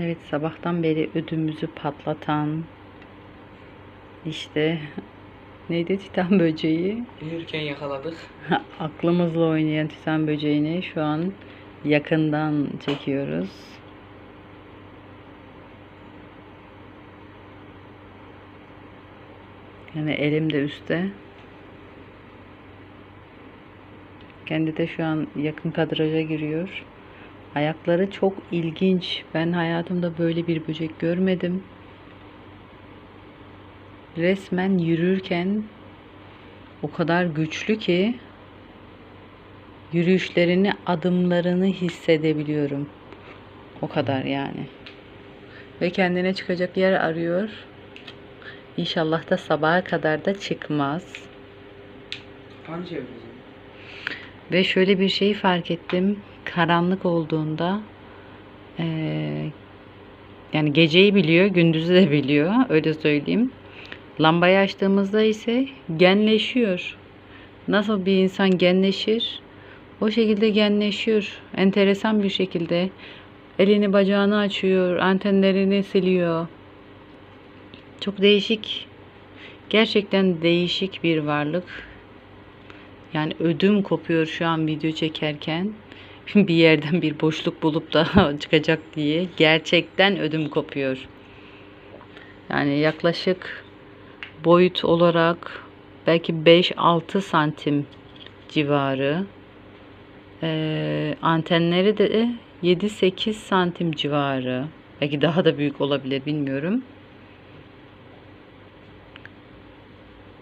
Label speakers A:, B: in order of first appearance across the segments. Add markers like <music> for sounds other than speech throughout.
A: Evet sabahtan beri ödümüzü patlatan işte <laughs> neydi titan böceği?
B: Uyurken yakaladık. <laughs>
A: Aklımızla oynayan titan böceğini şu an yakından çekiyoruz. Yani elim de üstte. Kendi de şu an yakın kadraja giriyor. Ayakları çok ilginç. Ben hayatımda böyle bir böcek görmedim. Resmen yürürken o kadar güçlü ki yürüyüşlerini, adımlarını hissedebiliyorum. O kadar yani. Ve kendine çıkacak yer arıyor. İnşallah da sabaha kadar da çıkmaz. Ve şöyle bir şey fark ettim. Karanlık olduğunda eee, yani geceyi biliyor, gündüzü de biliyor. Öyle söyleyeyim. Lambayı açtığımızda ise genleşiyor. Nasıl bir insan genleşir? O şekilde genleşiyor. Enteresan bir şekilde. Elini bacağını açıyor, antenlerini siliyor. Çok değişik. Gerçekten değişik bir varlık. Yani ödüm kopuyor şu an video çekerken. Bir yerden bir boşluk bulup da <laughs> çıkacak diye. Gerçekten ödüm kopuyor. Yani yaklaşık boyut olarak belki 5-6 santim civarı. Ee, antenleri de 7-8 santim civarı. Belki daha da büyük olabilir bilmiyorum.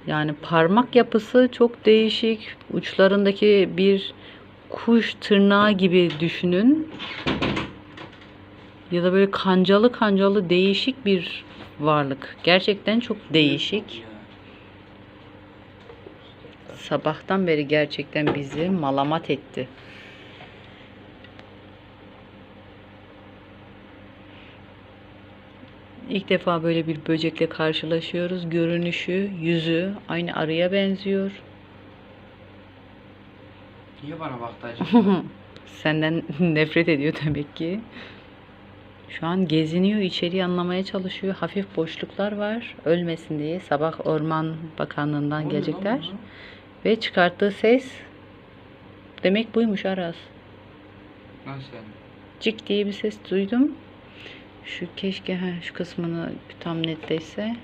A: Yani parmak yapısı çok değişik. Uçlarındaki bir kuş tırnağı gibi düşünün. Ya da böyle kancalı kancalı değişik bir varlık. Gerçekten çok değişik. Sabahtan beri gerçekten bizi malamat etti. İlk defa böyle bir böcekle karşılaşıyoruz. Görünüşü, yüzü aynı arıya benziyor.
B: Niye bana baktı <laughs> acaba?
A: Senden <laughs> nefret ediyor demek ki. Şu an geziniyor, içeriği anlamaya çalışıyor. Hafif boşluklar var. Ölmesin diye. Sabah Orman Bakanlığı'ndan gelecekler. Ve çıkarttığı ses demek buymuş Aras.
B: Nasıl?
A: Cik diye bir ses duydum. Şu keşke ha, şu kısmını tam netleşse.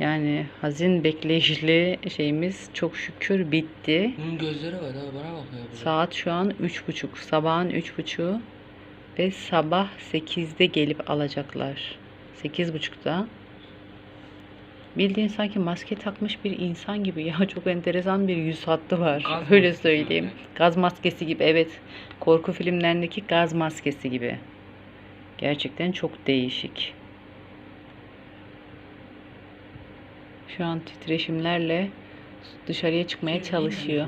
A: Yani hazin bekleyişli şeyimiz çok şükür bitti.
B: Bunun gözleri var ha bana bakıyor. bir de.
A: Saat şu an üç buçuk. Sabahın üç buçuğu ve sabah 8'de gelip alacaklar. Sekiz buçukta. Bildiğin sanki maske takmış bir insan gibi ya <laughs> çok enteresan bir yüz hattı var.
B: Gaz
A: Öyle söyleyeyim.
B: öyle.
A: Gaz maskesi gibi evet. Korku filmlerindeki gaz maskesi gibi. Gerçekten çok değişik. Şu an titreşimlerle dışarıya çıkmaya çalışıyor.